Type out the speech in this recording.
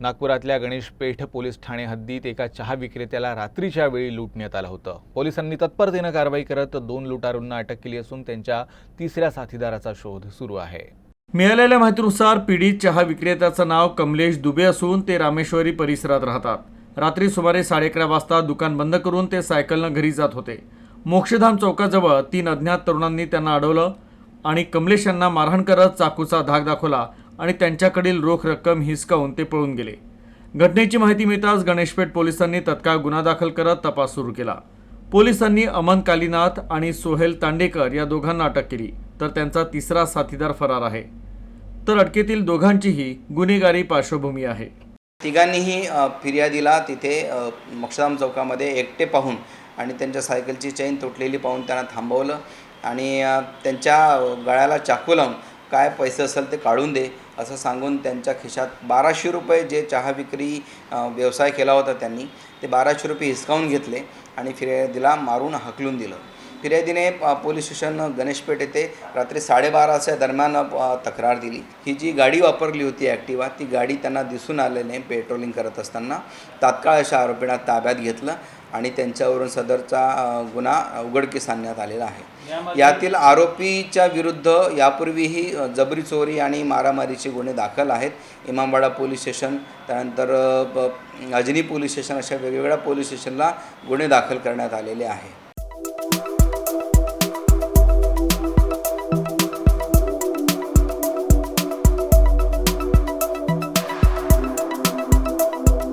नागपुरातल्या गणेशपेठ पोलीस ठाणे हद्दीत एका चहा विक्रेत्याला रात्रीच्या वेळी लुटण्यात आलं होतं. पोलिसांनी तत्परतेनं कारवाई करत दोन लुटारूंना अटक केली असून त्यांच्या तिसऱ्या साथीदाराचा शोध सुरू आहे. मिळालेल्या माहितीनुसार पीडित चहा विक्रेत्याचं नाव कमलेश दुबे असून ते रामेश्वरी परिसरात राहतात. रात्री सुमारे साडे अकरा वाजता दुकान बंद करून ते सायकलनं घरी जात होते. मोक्षधाम चौकाजवळ तीन अज्ञात तरुणांनी त्यांना अडवलं आणि कमलेश यांना मारहाण करत चाकूचा धाक दाखवला. आणि त्यांच्याकडील रोख रक्कम हिसकावून ते पळून गेले. घटनेची माहिती मिळताच गणेशपेठ पोलिसांनी तत्काळ गुन्हा दाखल करत तपास सुरू केला. पोलिसांनी अमन कालीनाथ आणि सोहेल तांडेकर या दोघांना अटक केली तर त्यांचा तिसरा साथीदार फरार आहे. तर अटकेतील दोघांचीही गुन्हेगारी पार्श्वभूमी आहे. तिघांनीही फिर्यादीला तिथे मक्षराम चौकामध्ये एकटे पाहून आणि त्यांच्या सायकलची चैन तुटलेली पाहून त्यांना थांबवलं आणि त्यांच्या गळ्याला चाकू लावून काय पैसे असेल ते काढून दे असं सांगून त्यांच्या खिशात बाराशे रुपये जे चहा विक्री व्यवसाय केला होता त्यांनी ते बाराशे रुपये हिसकावून घेतले आणि फिर्यादीला मारून हाकलून दिलं. फिर्यादीने पोलीस स्टेशन गणेशपेठ येथे रात्री साडेबाराच्या दरम्यान तक्रार दिली. ही जी गाडी वापरली होती ॲक्टिवा ती गाडी त्यांना दिसून आल्याने पेट्रोलिंग करत असताना. तात्काळ अशा आरोपींना ताब्यात घेतलं आणि त्यांच्यावरून सदरचा गुन्हा उघडकीस आणण्यात आलेला आहे. यातील आरोपीच्या विरुद्ध यापूर्वीही जबरी चोरी आणि मारामारीचे गुन्हे दाखल आहेत. इमामवाडा पोलीस स्टेशन त्यानंतर अजनी पोलीस स्टेशन अशा वेगवेगळ्या पोलीस स्टेशनला गुन्हे दाखल करण्यात आलेले आहे.